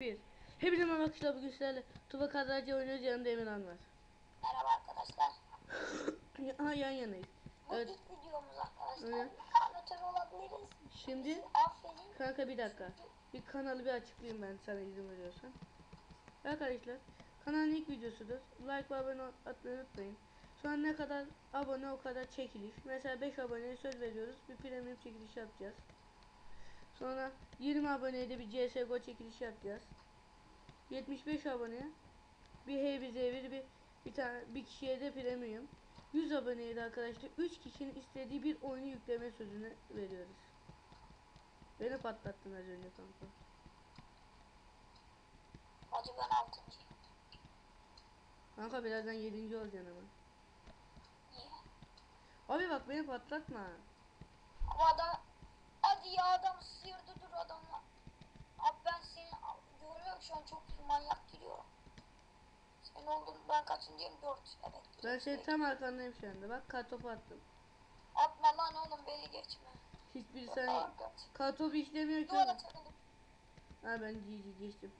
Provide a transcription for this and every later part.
Bir. Hepinize merhaba arkadaşlar bugün sizlerle Tuba Kadracı oynuyoruz yanımda Emirhan var. Merhaba arkadaşlar. Ha yan yanayız. Bu Evet ilk videomuz arkadaşlar. Evet. Amatör olabiliriz. şimdi Aferin. kanka bir dakika. Bir kanalı bir açıklayayım ben sana izin veriyorsan. Arkadaşlar kanalın ilk videosudur. Like ve abone atmayı unutmayın. Sonra ne kadar abone o kadar çekiliş. Mesela 5 aboneye söz veriyoruz. Bir premium çekiliş yapacağız. Sonra 20 aboneye de bir CSGO çekiliş yapacağız. 75 aboneye bir hey bize bir bir bir tane bir kişiye de premium. 100 aboneye de arkadaşlar 3 kişinin istediği bir oyunu yükleme sözünü veriyoruz. Beni patlattın az önce kanka. Hacı ben altıncıyım. Kanka birazdan 7. olacaksın ama. Niye? Abi bak beni patlatma. Ama adam hadi ya adam sıyırdı dur adamla. Abi ben seni görüyorum şu an çok manyak giriyorum. Sen oldun ben kaçıncıyım? Dört. Evet. Ben senin tam arkandayım şu anda. Bak kartopu attım. Atma lan oğlum beni geçme. Hiçbir saniye. Kartopu işlemiyor ki. Duvara. Ha ben GG geçtim.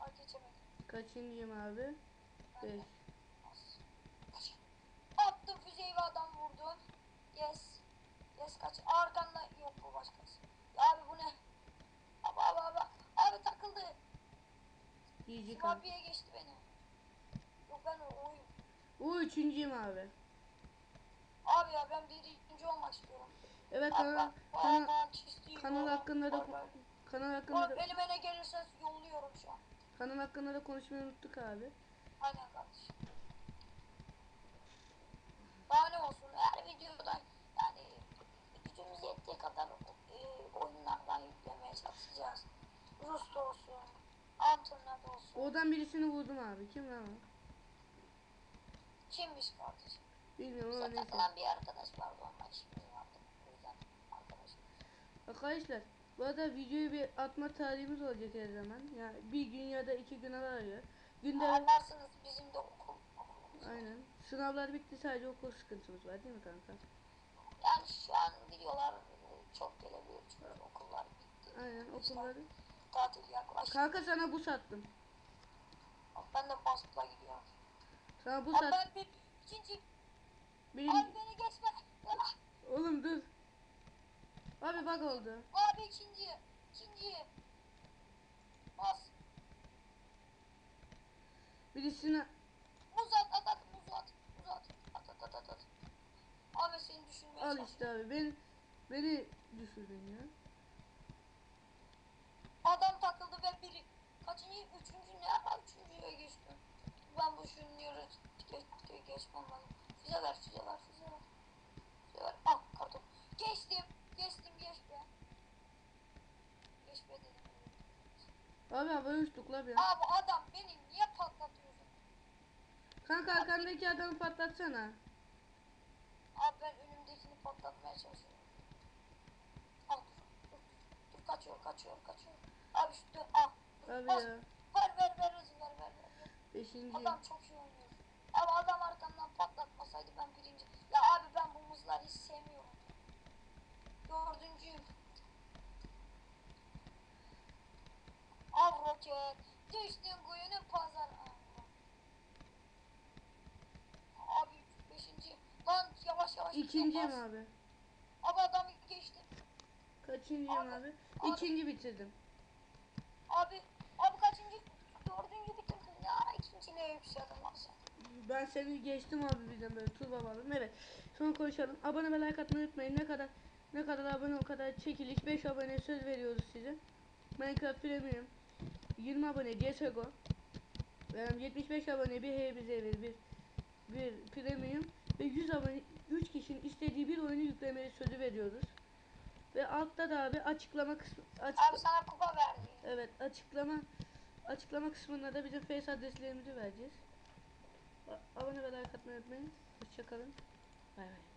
Ay geçemedim. Kaçıncıyım abi? Ben de. 5. Kaç. Attım füzeyi ve adam vurdu. Yes. Yes kaç. Arkanda yok bu başkası. Abi bu ne? Abi abi abi. Abi takıldı. Kanka. Smabiye geçti beni. Yok ben o oyun. O üçüncüyüm abi. Abi ya ben birinci olmak istiyorum. Evet Abi kanal, bak, kanal, hakkında da kanal hakkında da elime ne gelirse yolluyorum şu an. kanal hakkında da konuşmayı unuttuk abi. Aynen kardeşim. Oradan birisini vurdum abi. Kim lan o? Kimmiş kardeşim? Bilmiyorum ama neyse. takılan bir arkadaş vardı onunla arkadaşım. Arkadaşlar bu arada videoyu bir atma tarihimiz olacak her zaman. Ya bir gün ya da iki gün arıyor. Günde Anlarsınız bizim de okul okulumuz. aynen. Sınavlar bitti sadece okul sıkıntımız var değil mi kanka? Yani şu an videolar e, çok gelebilir çünkü okullar bitti. Aynen okulları. Tatil yaklaştı. Kanka sana bu sattım. Ben de baskıla gidiyorum. Sana bu Abi sat. ben bir ikinci Benim... Abi beni geçme. Oğlum dur. Abi bak oldu. Abi ikinci. İkinci. Bas. Birisine Muz at at at muz at. At. At at. Abi seni düşünmeye al işte abi beni beni düşürdün ya. Adam takıldı ve Kaçıncı? Üçüncü ne? Abi üçüncüye geçtim. Ben bu şunları geç, geç, geçmem lazım. Füze ver, füze ver, füze ver. Füze ver. Al karton. Geçtim. Geçtim, geç be. Geç be dedim. Abi havaya uçtuk la bir. Abi adam beni niye patlatıyorsun? Kanka arkandaki adamı patlatsana. Abi ben önümdekini patlatmaya çalışıyorum. Al dur. Dur, dur kaçıyor, kaçıyor, kaçıyor. Abi şu dön. Abi bas. ya. Ver, ver, ver hızı ver, ver. Beşinci. Adam çok iyi oynuyor. Ama adam arkamdan patlatmasaydı ben birinci. Ya abi ben bu muzları hiç sevmiyorum. Dördüncüyüm. Al roket. Düştün kuyunun pazar. Abi beşinci. Lan yavaş yavaş. İkinciyim abi. Abi adam geçti. Kaçıncıyım Abi, abi? abi. İkinci bitirdim. Abi. Abi kaçıncı? Dördüncü bitirdin. Ne yükseldin lan sen. Ben seni geçtim abi birden böyle tur babalım. Evet. Sonra konuşalım. Abone ve like atmayı unutmayın. Ne kadar ne kadar abone o kadar çekiliş. 5 abone söz veriyoruz size. Minecraft Premium 20 abone CSGO Ee, 75 abone bir hey bize ver bir bir premium ve 100 abone 3 kişinin istediği bir oyunu yüklemeye sözü veriyoruz. Ve altta da abi açıklama kısmı açık, Abi sana kupa verdi. Evet açıklama açıklama kısmında da bizim face adreslerimizi vereceğiz. Abone ve like atmayı unutmayın. Hoşçakalın. Bay bay.